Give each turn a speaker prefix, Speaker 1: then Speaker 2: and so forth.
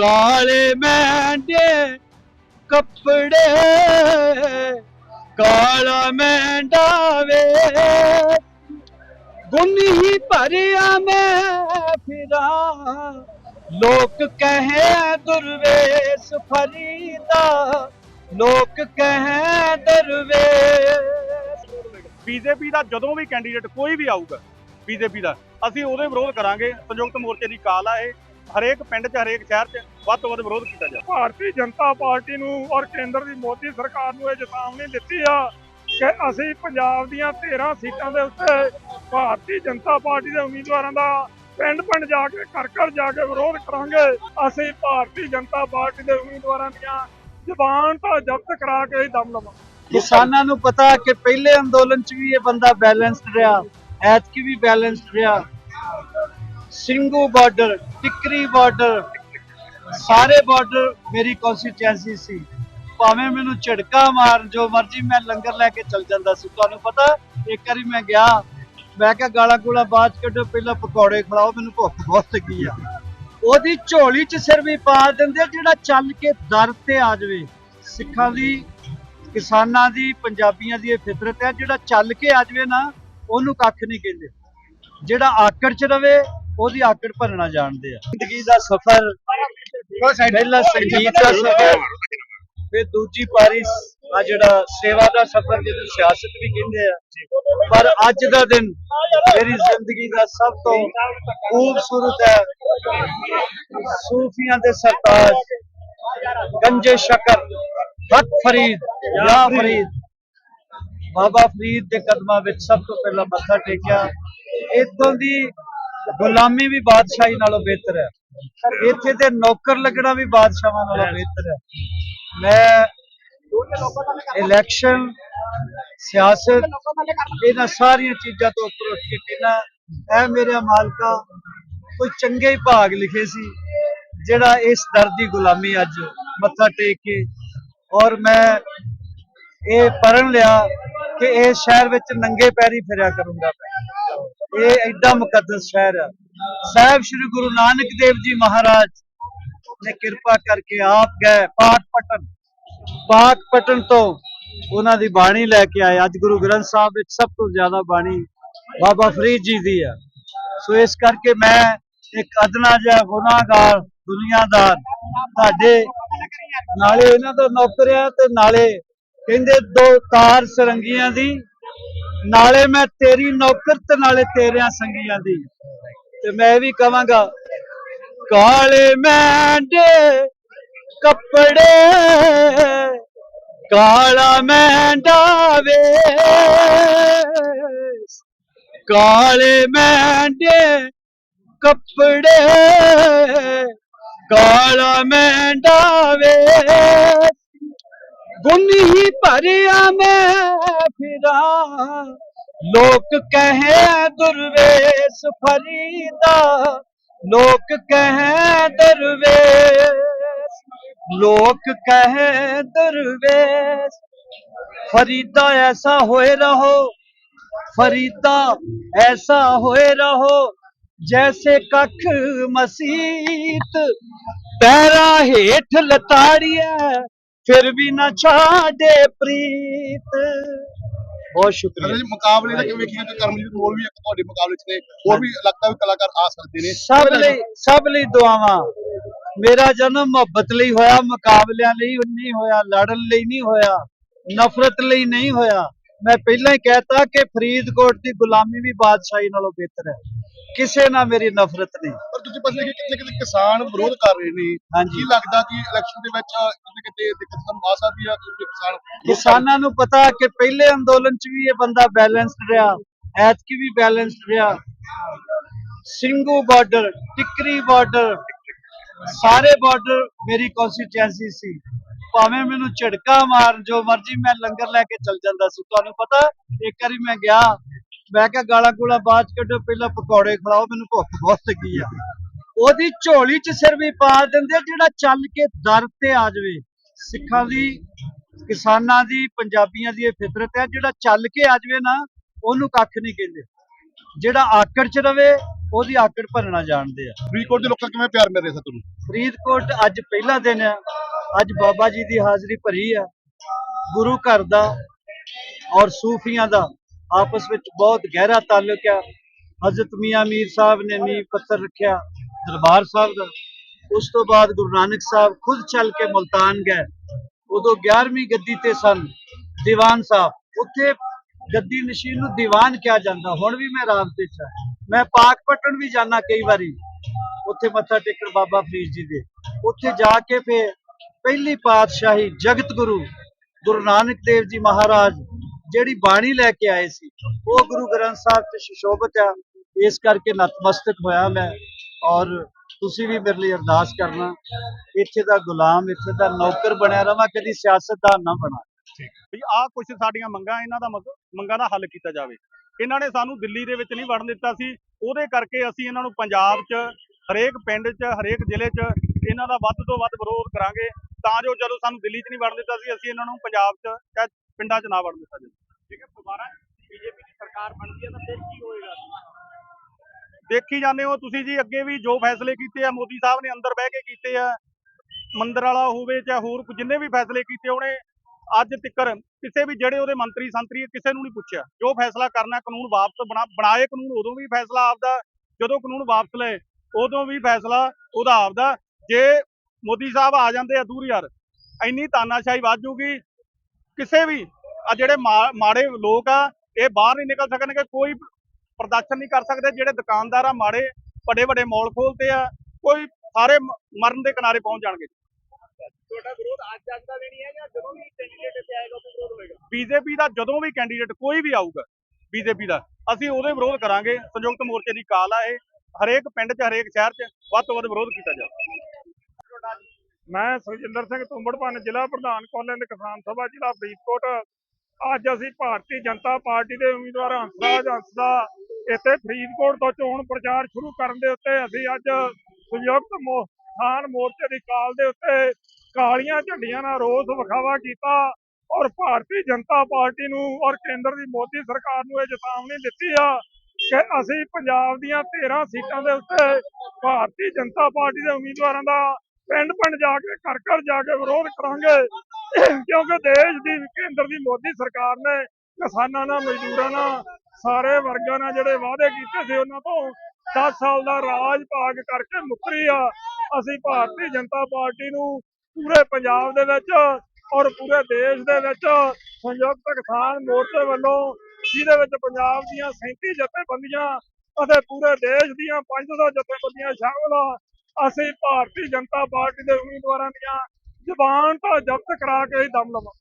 Speaker 1: ਕਾਲੇ ਮੈਂਡੇ ਕੱਪੜੇ ਕਾਲਾ ਮੈਂਡਾ ਵੇ ਗੁੰਨੀ ਭਰਿਆ ਮੈਂ ਫਿਰਾਂ। ਲੋਕ ਕਹੇ ਦੁਰਵੇਸ਼ ਫਰੀਦਾ। ਲੋਕ ਕਹੇ ਦਰਵੇਸ਼।
Speaker 2: ਬੀਜੇਪੀ ਦਾ ਜਦੋਂ ਵੀ ਕੈਂਡੀਡੇਟ ਕੋਈ ਵੀ ਆਊਗਾ, ਬੀਜੇਪੀ ਦਾ, ਅਸੀਂ ਉਹਦੇ ਵਿਰੋਧ ਕਰਾਂਗੇ। ਸੰਯੁਕਤ ਮੋਰਚੇ ਦੀ ਕਾਲ ਆ ਇਹ। ਹਰੇਕ ਪਿੰਡ 'ਚ ਹਰੇਕ ਸ਼ਹਿਰ 'ਚ ਵੱਧ ਤੋਂ ਵੱਧ ਵਿਰੋਧ ਕੀਤਾ ਜਾਵੇ
Speaker 3: ਭਾਰਤੀ ਜਨਤਾ ਪਾਰਟੀ ਨੂੰ ਔਰ ਕੇਂਦਰ ਦੀ ਮੋਦੀ ਸਰਕਾਰ ਨੂੰ ਇਹ ਚੇਤਾਵਨੀ ਦਿੱਤੀ ਆ ਕਿ ਅਸੀਂ ਪੰਜਾਬ ਦੀਆਂ 13 ਸੀਟਾਂ ਦੇ ਉੱਤੇ ਭਾਰਤੀ ਜਨਤਾ ਪਾਰਟੀ ਦੇ ਉਮੀਦਵਾਰਾਂ ਦਾ ਪਿੰਡ ਪਿੰਡ ਜਾ ਕੇ ਘਰ ਘਰ ਜਾ ਕੇ ਵਿਰੋਧ ਕਰਾਂਗੇ। ਅਸੀਂ ਭਾਰਤੀ ਜਨਤਾ ਪਾਰਟੀ ਦੇ ਉਮੀਦਵਾਰਾਂ ਦੀਆਂ ਜ਼ਬਾਨ ਤਾਂ ਜ਼ਬਤ ਕਰਾ ਕੇ ਹੀ ਦਮ ਲਵਾਂਗੇ।
Speaker 1: ਕਿਸਾਨਾਂ ਨੂੰ ਪਤਾ ਕਿ ਪਹਿਲੇ ਅੰਦੋਲਨ 'ਚ ਵੀ ਇਹ ਬੰਦਾ ਬੈਲੈਂਸਡ ਰਿਹਾ ਐਤਕੀ ਵੀ ਬੈਲੈਂਸਡ ਰਿਹਾ। ਸਿੰਘੂ ਬਾਰਡਰ, ਟਿਕਰੀ ਬਾਰਡਰ, ਸਾਰੇ ਬਾਰਡਰ ਮੇਰੀ ਕਨਸਟੀਚੁਐਂਸੀ ਸੀ। ਭਾਵੇਂ ਮੈਨੂੰ ਝਟਕਾ ਮਾਰ ਜੋ ਮਰਜ਼ੀ ਮੈਂ ਲੰਗਰ ਲੈ ਕੇ ਚੱਲ ਜਾਂਦਾ ਸੀ, ਤੁਹਾਨੂੰ ਪਤਾ, ਇੱਕ ਵਾਰੀ ਮੈਂ ਗਿਆ, ਮੈਂ ਕਿਹਾ ਗਾਲਾਂ ਗੂਲਾਂ ਬਾਅਦ ਕੱਢੋ, ਪਹਿਲਾਂ ਪਕੌੜੇ ਖਿਲਾਓ, ਮੈਨੂੰ ਭੁੱਖ ਬਹੁਤ ਲੱਗੀ ਆ। ਉਹਦੀ ਝੋਲੀ 'ਚ ਸਿਰ ਵੀ ਪਾ ਦਿੰਦੇ ਜਿਹੜਾ ਚੱਲ ਕੇ ਦਰ ਤੇ ਆ ਜਾਵੇ। ਸਿੱਖਾਂ ਦੀ, ਕਿਸਾਨਾਂ ਦੀ, ਪੰਜਾਬੀਆਂ ਦੀ ਇਹ ਫਿਤਰਤ ਹੈ, ਜਿਹੜਾ ਚੱਲ ਕੇ ਆ ਜਾਵੇ ਨਾ, ਉਹਨੂੰ ਕੱਖ ਨਹੀਂ ਕਹਿੰਦੇ। ਜਿਹੜਾ ਆਕੜ ਚ ਰਵੇ ਉਹਦੀ ਆਕੜ ਭਰਨਾ ਜਾਣਦੇ ਆ। ਜ਼ਿੰਦਗੀ ਦਾ ਸਫ਼ਰ, ਪਹਿਲਾ ਸੰਗੀਤ ਦਾ ਸਫ਼ਰ, ਫਿਰ ਦੂਜੀ ਪਾਰੀ ਆ ਜਿਹੜਾ ਸੇਵਾ ਦਾ ਸਫ਼ਰ ਜਿਹਨੂੰ ਸਿਆਸਤ ਵੀ ਕਹਿੰਦੇ ਆ। ਪਰ ਅੱਜ ਦਾ ਦਿਨ ਮੇਰੀ ਜ਼ਿੰਦਗੀ ਦਾ ਸਭ ਤੋਂ ਖੂਬਸੂਰਤ ਹੈ। ਸੂਫੀਆਂ ਦੇ ਸਰਤਾਜ, ਗੰਜੇ ਸ਼ਕਰ ਹਕ ਫਰੀਦ, ਯਾ ਫਰੀਦ। ਬਾਬਾ ਫਰੀਦ ਦੇ ਕਦਮਾਂ ਵਿੱਚ ਸਭ ਤੋਂ ਪਹਿਲਾਂ ਮੱਥਾ ਟੇਕਿਆ। ਇਤੋਂ ਦੀ ਗੁਲਾਮੀ ਵੀ ਬਾਦਸ਼ਾਹੀ ਨਾਲੋਂ ਬਿਹਤਰ ਹੈ। ਇੱਥੇ ਤੇ ਨੌਕਰ ਲੱਗਣਾ ਵੀ ਬਾਦਸ਼ਾਹਾਂ ਨਾਲੋਂ ਬਿਹਤਰ ਹੈ। ਮੈਂ ਇਲੈਕਸ਼ਨ ਸਿਆਸਤ ਇਹਨਾਂ ਸਾਰੀਆਂ ਚੀਜ਼ਾਂ ਤੋਂ ਉੱਪਰ ਉੱਠ ਕੇ ਕਹਿੰਦਾ ਐ ਮੇਰੇ ਮਾਲਕਾ ਕੋਈ ਚੰਗੇ ਹੀ ਭਾਗ ਲਿਖੇ ਸੀ ਜਿਹੜਾ ਇਸ ਦਰ ਦੀ ਗੁਲਾਮੀ ਅੱਜ ਮੱਥਾ ਟੇਕ ਕੇ ਔਰ ਮੈਂ ਇਹ ਪੜਨ ਲਿਆ ਕਿ ਇਸ ਸ਼ਹਿਰ ਵਿੱਚ ਨੰਗੇ ਪੈਰੀ ਫਿਰਿਆ ਕਰੂੰਗਾ ਇਹ ਐਡਾ ਮੁਕੱਦਸ ਸ਼ਹਿਰ ਹੈ ਸਾਹਿਬ ਸ੍ਰੀ ਗੁਰੂ ਨਾਨਕ ਦੇਵ ਜੀ ਮਹਾਰਾਜ ਨੇ ਕਿਰਪਾ ਕਰਕੇ ਆਪ ਗਏ ਪਾਕ ਪਟਨ। ਪਾਕ ਪਟਨ ਤੋਂ ਉਹਨਾਂ ਦੀ ਬਾਣੀ ਲੈ ਕੇ ਆਏ। ਅੱਜ ਗੁਰੂ ਗ੍ਰੰਥ ਸਾਹਿਬ ਵਿੱਚ ਸਭ ਤੋਂ ਜ਼ਿਆਦਾ ਬਾਣੀ ਬਾਬਾ ਫਰੀਦ ਜੀ ਦੀ ਹੈ ਸੋ ਇਸ ਕਰਕੇ ਮੈਂ ਇੱਕ ਅਦਨਾ ਜਿਹਾ ਗੁਨਾਹਗਾਰ ਦੁਨੀਆਦਾਰ ਤੁਹਾਡੇ ਨਾਲੇ ਇਹਨਾਂ ਦਾ ਨੌਕਰ ਆ ਤੇ ਨਾਲੇ ਕਹਿੰਦੇ ਦੋ ਤਾਰ ਸਰੰਗੀਆਂ ਦੀ ਨਾਲੇ ਮੈਂ ਤੇਰੀ ਨੌਕਰ ਤੇ ਨਾਲੇ ਤੇਰਿਆਂ ਸੰਗੀਆਂ ਦੀ। ਤੇ ਮੈਂ ਵੀ ਕਵਾਂਗਾ, ਕਾਲੇ ਮੈਂਡੇ ਕੱਪੜੇ, ਕਾਲਾ ਮੈਂਡਾ ਵੇ ਕਾਲੇ ਮੈਂਡੇ ਕੱਪੜੇ, ਕਾਲਾ ਮੈਂਡਾ ਵੇ ਉਨ ਹੀ ਭਰਿਆ ਮੈਂ ਫਿਰਾਂ। ਲੋਕ ਕਹੇ ਦੁਰਵੇਸ਼ ਫਰੀਦਾ। ਲੋਕ ਕਹੇ ਦਰਵੇਸ਼। ਲੋਕ ਕਹੇ ਦਰਵੇਸ਼। ਫਰੀਦਾ ਐਸਾ ਹੋਏ ਰਹੋ। ਫਰੀਦਾ ਐਸਾ ਹੋਏ ਰਹੋ, ਜੈਸੇ ਕੱਖ ਮਸੀਤ। ਪੈਰਾ ਹੇਠ ਲਤਾੜੀਐ ਫਿਰ ਵੀ ਨਾ ਛਾੜੇ ਪ੍ਰੀਤ। ਬਹੁਤ ਸ਼ੁਕਰੀਆ।
Speaker 4: ਜੀ ਮੁਕਾਬਲੇ ਦਾ ਕਿਵੇਂ ਵੇਖੀਆਂ ਕਰਮਜੀਤ ਹੋਰ ਵੀ ਇੱਕ ਤੁਹਾਡੇ ਮੁਕਾਬਲੇ 'ਚ ਨੇ। ਹੋਰ ਵੀ ਇਲਾਕਾ ਕਲਾਕਾਰ ਆ ਸਕਦੇ ਨੇ।
Speaker 1: ਸਭ ਲਈ ਸਭ ਲਈ ਦੁਆਵਾਂ। ਮੇਰਾ ਜਨਮ ਮੁਹੱਬਤ ਲਈ ਹੋਇਆ ਮੁਕਾਬਲਿਆਂ ਲਈ ਨਹੀਂ ਹੋਇਆ ਲੜਨ ਲਈ ਨਹੀਂ ਹੋਇਆ ਨਫ਼ਰਤ ਲਈ ਨਹੀਂ ਹੋਇਆ। ਮੈਂ ਪਹਿਲਾਂ ਹੀ ਕਹਿਤਾ ਕਿ ਫਰੀਦਕੋਟ ਦੀ ਗੁਲਾਮੀ ਵੀ ਬਾਦਸ਼ਾਹੀ ਨਾਲੋਂ ਬਿਹਤਰ ਹੈ। ਕਿਸੇ ਨਾਲ ਮੇਰੀ ਨਫ਼ਰਤ ਨਹੀਂ।
Speaker 4: ਪਰ ਦੂਜੇ ਪਾਸੇ ਕਿ ਕਿਤੇ ਕਿਤੇ ਕਿਸਾਨ ਵਿਰੋਧ ਕਰ ਰਹੇ ਨੇ।
Speaker 1: ਹਾਂਜੀ।
Speaker 4: ਲੱਗਦਾ ਕਿ ਇਲੈਕਸ਼ਨ ਦੇ ਵਿੱਚ ਕਿਤੇ ਕਿਤੇ ਦਿੱਕਤ ਸਾਨੂੰ ਆ ਸਕਦੀ ਆ ਕਿ ਕਿਸਾਨ
Speaker 1: ਕਿਸਾਨਾਂ ਨੂੰ ਪਤਾ ਕਿ ਪਹਿਲੇ ਅੰਦੋਲਨ 'ਚ ਵੀ ਇਹ ਬੰਦਾ ਬੈਲੈਂਸਡ ਰਿਹਾ ਐਤਕੀ ਵੀ ਬੈਲੈਂਸਡ ਰਿਹਾ। ਸਿੰਘੂ ਬਾਰਡਰ ਟਿਕਰੀ ਬਾਰਡਰ ਸਾਰੇ ਬਾਰਡਰ ਮੇਰੀ ਕਨਸਟੀਚੁਐਂਸੀ ਸੀ। ਭਾਵੇਂ ਮੈਨੂੰ ਝਟਕਾ ਮਾਰ ਜੋ ਮਰਜ਼ੀ ਮੈਂ ਲੰਗਰ ਲੈ ਕੇ ਚੱਲ ਜਾਂਦਾ ਸੀ ਤੁਹਾਨੂੰ ਪਤਾ ਇੱਕ ਵਾਰੀ ਮੈਂ ਗਿਆ ਮੈਂ ਕਿਹਾ ਗਾਲਾਂ ਗੂਲਾਂ ਬਾਅਦ 'ਚ ਕੱਢੋ ਪਹਿਲਾਂ ਪਕੌੜੇ ਖਿਲਾਓ ਮੈਨੂੰ ਭੁੱਖ ਬਹੁਤ ਲੱਗੀ ਆ। ਉਹਦੀ ਝੋਲੀ 'ਚ ਸਿਰ ਵੀ ਪਾ ਦਿੰਦੇ ਜਿਹੜਾ ਚੱਲ ਕੇ ਦਰ ਤੇ ਆ ਜਾਵੇ। ਸਿੱਖਾਂ ਦੀ ਕਿਸਾਨਾਂ ਦੀ ਪੰਜਾਬੀਆਂ ਦੀ ਇਹ ਫਿਤਰਤ ਹੈ ਜਿਹੜਾ ਚੱਲ ਕੇ ਆ ਜਾਵੇ ਨਾ ਉਹਨੂੰ ਕੱਖ ਨਹੀਂ ਕਹਿੰਦੇ। ਜਿਹੜਾ ਆਕੜ ਚ ਰਵੇ ਉਹਦੀ ਆਕੜ ਭਰਨਾ ਜਾਣਦੇ ਆ।
Speaker 4: ਫਰੀਦਕੋਟ ਦੇ ਲੋਕਾਂ ਕਿਵੇਂ ਪਿਆਰ ਮਿਲ ਰਿਹਾ ਸਰ ਤੁਹਾਨੂੰ
Speaker 1: ਫਰੀਦਕੋਟ ਅੱਜ ਪਹਿਲਾ ਦਿਨ ਆ। ਅੱਜ ਬਾਬਾ ਜੀ ਦੀ ਹਾਜ਼ਰੀ ਭਰੀ ਆ। ਗੁਰੂ ਘਰ ਦਾ ਔਰ ਸੂਫੀਆਂ ਦਾ। ਆਪਸ ਵਿੱਚ ਬਹੁਤ ਗਹਿਰਾ ਤਾਲੁਕ ਆ। ਹਜ਼ਰਤ ਮੀਆਂ ਮੀਰ ਸਾਹਿਬ ਨੇ ਨੀਂਹ ਪੱਥਰ ਰੱਖਿਆ ਦਰਬਾਰ ਸਾਹਿਬ ਦਾ। ਉਸ ਤੋਂ ਬਾਅਦ ਗੁਰੂ ਨਾਨਕ ਸਾਹਿਬ ਖੁਦ ਚੱਲ ਕੇ ਮੁਲਤਾਨ ਗਏ। ਉਦੋਂ 11ਵੀਂ ਗੱਦੀ ਤੇ ਸਨ ਦੀਵਾਨ ਸਾਹਿਬ। ਉੱਥੇ ਗੱਦੀ ਨਸ਼ੀਨ ਨੂੰ ਦੀਵਾਨ ਕਿਹਾ ਜਾਂਦਾ। ਹੁਣ ਵੀ ਮੈਂ ਰਾਮ ਤੇ ਹਾਂ। ਮੈਂ ਪਾਕ ਪਾਕਪਟਨ ਵੀ ਜਾਣਾ ਕਈ ਵਾਰੀ। ਉੱਥੇ ਮੱਥਾ ਟੇਕਣ ਬਾਬਾ ਫਰੀਦ ਜੀ ਦੇ। ਉੱਥੇ ਜਾ ਕੇ ਫਿਰ ਪਹਿਲੀ ਪਾਤਸ਼ਾਹੀ ਜਗਤ ਗੁਰੂ ਗੁਰੂ ਨਾਨਕ ਦੇਵ ਜੀ ਮਹਾਰਾਜ ਜਿਹੜੀ ਬਾਣੀ ਲੈ ਕੇ ਆਏ ਸੀ, ਉਹ ਗੁਰੂ ਗ੍ਰੰਥ ਸਾਹਿਬ ਤੇ ਸੁਸ਼ੋਭਿਤ ਆ। ਇਸ ਕਰਕੇ ਨਤਮਸਤਕ ਹੋਇਆ ਮੈਂ ਔਰ ਤੁਸੀਂ ਵੀ ਮੇਰੇ ਲਈ ਅਰਦਾਸ ਕਰਨਾ, ਇੱਥੇ ਦਾ ਗੁਲਾਮ, ਇੱਥੇ ਦਾ ਨੌਕਰ ਬਣਿਆ ਰਵਾਂ, ਕਦੀ ਸਿਆਸਤਦਾਨ ਨਾ ਬਣਾ।
Speaker 2: ਵੀ ਆਹ ਕੁਝ ਸਾਡੀਆਂ ਮੰਗਾਂ, ਇਹਨਾਂ ਦਾ ਮੰਗਾਂ ਦਾ ਹੱਲ ਕੀਤਾ ਜਾਵੇ। ਇਹਨਾਂ ਨੇ ਸਾਨੂੰ ਦਿੱਲੀ ਦੇ ਵਿੱਚ ਨਹੀਂ ਵੜਨ ਦਿੱਤਾ ਸੀ। ਉਹਦੇ ਕਰਕੇ ਅਸੀਂ ਇਹਨਾਂ ਨੂੰ ਪੰਜਾਬ 'ਚ, ਹਰੇਕ ਪਿੰਡ 'ਚ, ਹਰੇਕ ਜ਼ਿਲ੍ਹੇ 'ਚ ਇਹਨਾਂ ਦਾ ਵੱਧ ਤੋਂ ਵੱਧ ਵਿਰੋਧ ਕਰਾਂਗੇ। ਤਾਂ ਜੋ ਜਦੋਂ ਸਾਨੂੰ ਦਿੱਲੀ 'ਚ ਨਹੀਂ ਵੜਨ ਦਿੱਤਾ ਸੀ, ਅਸੀਂ ਇਹਨਾਂ ਨੂੰ ਪੰਜਾਬ 'ਚ, ਚਾਹੇ ਪਿੰਡਾਂ 'ਚ ਨਾ ਵੜਨ ਦਿੱਤਾ ਜਾਵੇ। ਦੁਬਾਰਾ ਬੀਜੇਪੀ ਦੀ ਸਰਕਾਰ ਬਣਦੀ ਹੈ ਤਾਂ ਫਿਰ ਕੀ ਹੋਏਗਾ? ਦੇਖੀ ਜਾਂਦੇ ਹੋ ਤੁਸੀਂ ਜੀ, ਅੱਗੇ ਵੀ ਜੋ ਫੈਸਲੇ ਕੀਤੇ ਆ, ਮੋਦੀ ਸਾਹਿਬ ਨੇ ਅੰਦਰ ਬਹਿ ਕੇ ਕੀਤੇ ਆ, ਮੰਦਰ ਵਾਲਾ ਹੋਵੇ ਚਾਹੇ ਹੋਰ ਜਿੰਨੇ ਵੀ ਫੈਸਲੇ ਕੀਤੇ ਉਹਨੇ ਅੱਜ ਤੱਕਰ ਕਿਸੇ ਵੀ ਜਿਹੜੇ ਉਹਦੇ ਮੰਤਰੀ ਸੰਤਰੀ ਕਿਸੇ ਨੂੰ ਨਹੀਂ ਪੁੱਛਿਆ। ਜੋ ਫੈਸਲਾ ਕਰਨਾ ਕਾਨੂੰਨ ਵਾਪਸ ਬਣਾਏ ਕਾਨੂੰਨ, ਉਦੋਂ ਵੀ ਫੈਸਲਾ ਆਪਦਾ, ਜਦੋਂ ਕਾਨੂੰਨ ਵਾਪਸ ਲਏ, ਉਦੋਂ ਵੀ ਫੈਸਲਾ ਉਹਦਾ ਆਪਦਾ। ਜੇ ਮੋਦੀ ਸਾਹਿਬ ਆ ਜਾਂਦੇ ਆ ਦੂਰ ਯਾਰ, ਇੰਨੀ ਤਾਨਾਸ਼ਾਹੀ ਵੱਧ ਜੂਗੀ ਕਿਸੇ ਵੀ ਆ ਜਿਹੜੇ ਮਾੜੇ ਲੋਕ ਆ ਇਹ ਬਾਹਰ ਨਹੀਂ ਨਿਕਲ ਸਕਣਗੇ ਕੋਈ ਪ੍ਰਦਰਸ਼ਨ ਨਹੀਂ ਕਰ ਸਕਦੇ। ਜਿਹੜੇ ਦੁਕਾਨਦਾਰ ਆ ਮਾੜੇ ਵੱਡੇ ਵੱਡੇ ਮਾਲ ਖੋਲਦੇ ਆ ਕੋਈ ਸਾਰੇ ਮਰਨ ਦੇ ਕਿਨਾਰੇ ਪਹੁੰਚ ਜਾਣਗੇ। ਤੁਹਾਡਾ ਵਿਰੋਧ ਅੱਜ ਅੱਜ ਦਾ ਨਹੀਂ ਹੈ ਜਾਂ ਜਦੋਂ ਵੀ ਕੈਂਡੀਡੇਟ ਇੱਥੇ ਆਏਗਾ ਉਹ ਵਿਰੋਧ ਹੋਏਗਾ? ਬੀਜੇਪੀ ਦਾ ਜਦੋਂ ਵੀ ਕੈਂਡੀਡੇਟ ਕੋਈ ਵੀ ਆਊਗਾ ਬੀਜੇਪੀ ਦਾ ਅਸੀਂ ਉਹਦੇ ਵਿਰੋਧ ਕਰਾਂਗੇ। ਸੰਯੁਕਤ ਮੋਰਚੇ ਦੀ ਕਾਲ ਆ ਇਹ। ਹਰੇਕ ਪਿੰਡ 'ਚ ਹਰੇਕ ਸ਼ਹਿਰ 'ਚ ਵੱਧ ਤੋਂ ਵੱਧ ਵਿਰੋਧ ਕੀਤਾ ਜਾਵੇ।
Speaker 3: ਮੈਂ ਸੁਖਜਿੰਦਰ ਸਿੰਘ ਤੁੰਬੜਪਨ ਜ਼ਿਲ੍ਹਾ ਪ੍ਰਧਾਨ ਕਾਲਜ ਕਿਸਾਨ ਸਭਾ ਜ਼ਿਲ੍ਹਾ ਫਰੀਦਕੋਟ। ਅੱਜ ਅਸੀਂ ਭਾਰਤੀ ਜਨਤਾ ਪਾਰਟੀ ਦੇ ਉਮੀਦਵਾਰ ਹੰਸਰਾਜ ਹੰਸ ਦਾ ਇੱਥੇ ਫਰੀਦਕੋਟ ਤੋਂ ਚੋਣ ਪ੍ਰਚਾਰ ਸ਼ੁਰੂ ਕਰਨ ਦੇ ਉੱਤੇ ਅਸੀਂ ਅੱਜ ਸੰਯੁਕਤ ਮੋ- ਕਿਸਾਨ ਮੋਰਚੇ ਦੀ ਕਾਲ ਦੇ ਉੱਤੇ ਕਾਲੀਆਂ ਝੰਡੀਆਂ ਨਾਲ ਰੋਸ ਵਿਖਾਵਾ ਕੀਤਾ ਔਰ ਭਾਰਤੀ ਜਨਤਾ ਪਾਰਟੀ ਨੂੰ ਔਰ ਕੇਂਦਰ ਦੀ ਮੋਦੀ ਸਰਕਾਰ ਨੂੰ ਇਹ ਚੇਤਾਵਨੀ ਦਿੱਤੀ ਆ ਕਿ ਅਸੀਂ ਪੰਜਾਬ ਦੀਆਂ 13 ਸੀਟਾਂ ਦੇ ਉੱਤੇ ਭਾਰਤੀ ਜਨਤਾ ਪਾਰਟੀ ਦੇ ਉਮੀਦਵਾਰਾਂ ਦਾ ਪਿੰਡ ਪਿੰਡ ਜਾ ਕੇ, ਘਰ ਘਰ ਜਾ ਕੇ ਵਿਰੋਧ ਕਰਾਂਗੇ। ਕਿਉਂਕਿ ਦੇਸ਼ ਦੀ ਕੇਂਦਰ ਦੀ ਮੋਦੀ ਸਰਕਾਰ ਨੇ ਕਿਸਾਨਾਂ ਨਾਲ, ਮਜ਼ਦੂਰਾਂ ਨਾਲ, ਸਾਰੇ ਵਰਗਾਂ ਨਾਲ ਜਿਹੜੇ ਵਾਅਦੇ ਕੀਤੇ ਸੀ, ਉਹਨਾਂ ਤੋਂ 10 ਸਾਲ ਦਾ ਰਾਜ ਭਾਗ ਕਰਕੇ ਮੁੱਕਰੀ ਆ। ਅਸੀਂ ਭਾਰਤੀ ਜਨਤਾ ਪਾਰਟੀ ਨੂੰ ਪੂਰੇ ਪੰਜਾਬ ਦੇ ਵਿੱਚ ਔਰ ਪੂਰੇ ਦੇਸ਼ ਦੇ ਵਿੱਚ ਸੰਯੁਕਤ ਕਿਸਾਨ ਮੋਰਚੇ ਵੱਲੋਂ, ਜਿਹਦੇ ਵਿੱਚ ਪੰਜਾਬ ਦੀਆਂ 37 ਜਥੇਬੰਦੀਆਂ ਅਤੇ ਪੂਰੇ ਦੇਸ਼ ਦੀਆਂ 500 ਜਥੇਬੰਦੀਆਂ ਸ਼ਾਮਲ ਆ ਅਸੀਂ ਭਾਰਤੀ ਜਨਤਾ ਪਾਰਟੀ ਦੇ ਉਮੀਦਵਾਰਾਂ ਦੀਆਂ ਜ਼ਬਾਨ ਤਾਂ ਜ਼ਬਤ ਕਰਾ ਕੇ ਹੀ ਦਮ ਲਵਾਂ